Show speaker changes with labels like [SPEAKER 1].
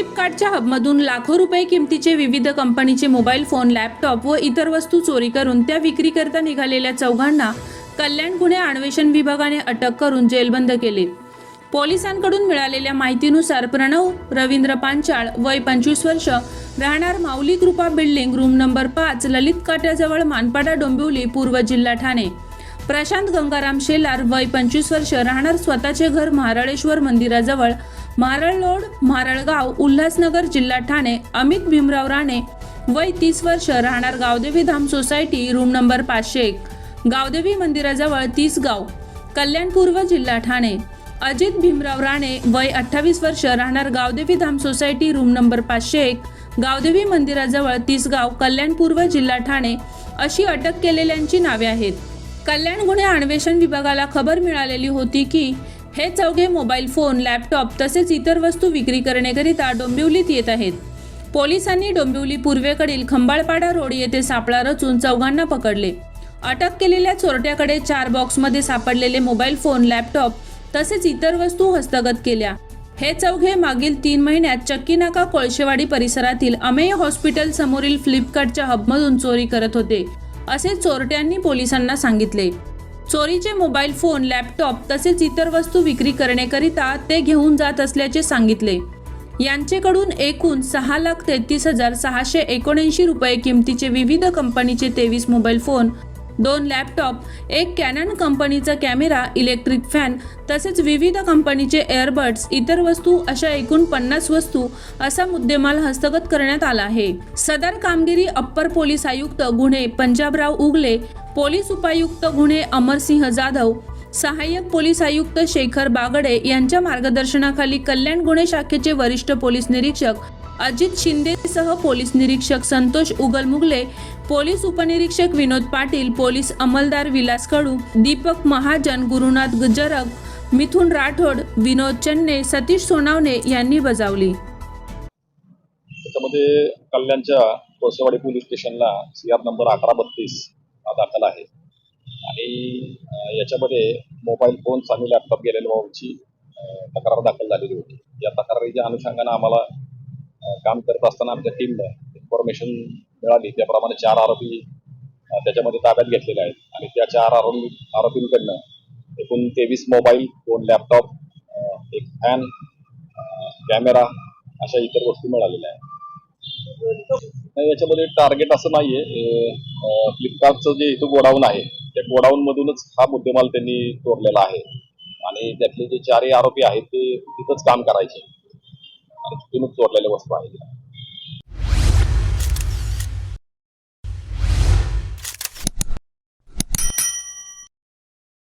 [SPEAKER 1] फ्लिपकार्टच्या हबमधून लाखो रुपये किमतीचे विविध कंपनीचे मोबाईल फोन लॅपटॉप व इतर वस्तू चोरी करून त्या विक्रीकरता निघालेल्या चौघांना कल्याण गुन्हे अन्वेषण विभागाने अटक करून जेलबंद केले. पोलिसांकडून मिळालेल्या माहितीनुसार प्रणव रवींद्र पांचाळ वय पंचवीस वर्ष राहणार माऊली कृपा बिल्डिंग रूम नंबर पाच ललित काट्याजवळ मानपाडा डोंबिवली पूर्व जिल्हा ठाणे. प्रशांत गंगाराम शेलार वय पंचवीस वर्ष राहणार स्वतःचे घर महाराळेश्वर मंदिराजवळ. मारळरोड मारळगाव उल्हासनगर जिल्हा ठाणे अमित भीमराव राणे. वय तीस वर्ष राहणार Gavdevi Dham society room number पाचशे एक. गावदेवी मंदिराजवळ तीस गाव. कल्याण पूर्व जिल्हा ठाणे. अजित भीमराव राणे वय अठ्ठावीस वर्ष राहणार Gavdevi Dham society room number पाचशे एक. गावदेवी मंदिराजवळ तिसगाव कल्याण पूर्व जिल्हा ठाणे. अशी अटक केलेल्यांची नावे आहेत. कल्याण गुन्हे अन्वेषण विभागाला खबर मिळालेली होती की हे चौघे मोबाईल फोन लॅपटॉप तसेच इतर वस्तू विक्री करण्याकरिता डोंबिवलीत येत आहेत. पोलिसांनी डोंबिवली पूर्वेकडील खंबाळपाडा रोड येथे सापळा रचून चौघांना पकडले. अटक केलेल्या चोरट्याकडे चार बॉक्समध्ये सापडलेले मोबाईल फोन लॅपटॉप तसेच इतर वस्तू हस्तगत केल्या. हे चौघे मागील तीन महिन्यात चक्कीनाका कोळशेवाडी परिसरातील अमेय हॉस्पिटल समोरील फ्लिपकार्टच्या हबमधून चोरी करत होते. असे चोरट्यांनी पोलिसांना सांगितले. चोरीचे मोबाईल फोन लॅपटॉप तसेच इतर वस्तू विक्री करण्याकरिता ते घेऊन जात असल्याचे सांगितले. यांचेकडून एकूण सहा लाख तेहतीस हजार सहाशे एकोणऐंशी रुपये किमतीचे विविध कंपनीचे तेवीस मोबाईल फोन दोन लॅपटॉप एक कॅनन कंपनीचा कॅमेरा इलेक्ट्रिक फॅन तसेच विविध कंपनीचे एअरबड्स इतर वस्तू अशा एकूण पन्नास वस्तू असा मुद्देमाल हस्तगत करण्यात आला आहे. सदर कामगिरी अप्पर पोलीस आयुक्त गुन्हे पंजाबराव उगले पोलीस उपायुक्त गुन्हे अमरसिंह जाधव सहाय्यक पोलीस आयुक्त शेखर बागडे यांच्या मार्गदर्शनाखाली कल्याण गुन्हे शाखेचे वरिष्ठ पोलीस निरीक्षक अजित शिंदेसह पोलीस निरीक्षक संतोष उगलमुगले पोलीस उपनिरीक्षक विनोद पाटील पोलीस अंमलदार विलास कडू दीपक महाजन गुरुनाथ गजरक मिथुन राठोड विनोद चन्ने सतीश सोनावणे यांनी बजावली.
[SPEAKER 2] त्याच्यामध्ये कल्याणच्या कोळसेवाडी पोलीस स्टेशनला सी आर नंबर अकरा बत्तीस हा दाखल आहे. आणि याच्यामध्ये मोबाईल फोन आणि लॅपटॉप गेलेल्या बाबतची तक्रार दाखल झालेली होती. या तक्रारीच्या अनुषंगानं आम्हाला काम करत असताना आमच्या टीमला इन्फॉर्मेशन मिळाली. त्याप्रमाणे चार आरोपी त्याच्यामध्ये ताब्यात घेतलेले आहेत. आणि त्या चार आरोपी आरोपींकडनं एकूण तेवीस मोबाईल दोन लॅपटॉप एक फॅन कॅमेरा अशा इतर वस्तू मिळालेल्या आहेत. नाही याच्यामध्ये टार्गेट असं नाहीये. फ्लिपकार्टचं जे इथं गोडाऊन आहे गोडाऊन मधूनच हा मुद्देमाल त्यांनी चोरलेला आहे. आणि त्यातले जे चारही आरोपी आहेत ते तिथंच काम करायचे. आणि तिथूनच चोरलेल्या वस्तू आहेत.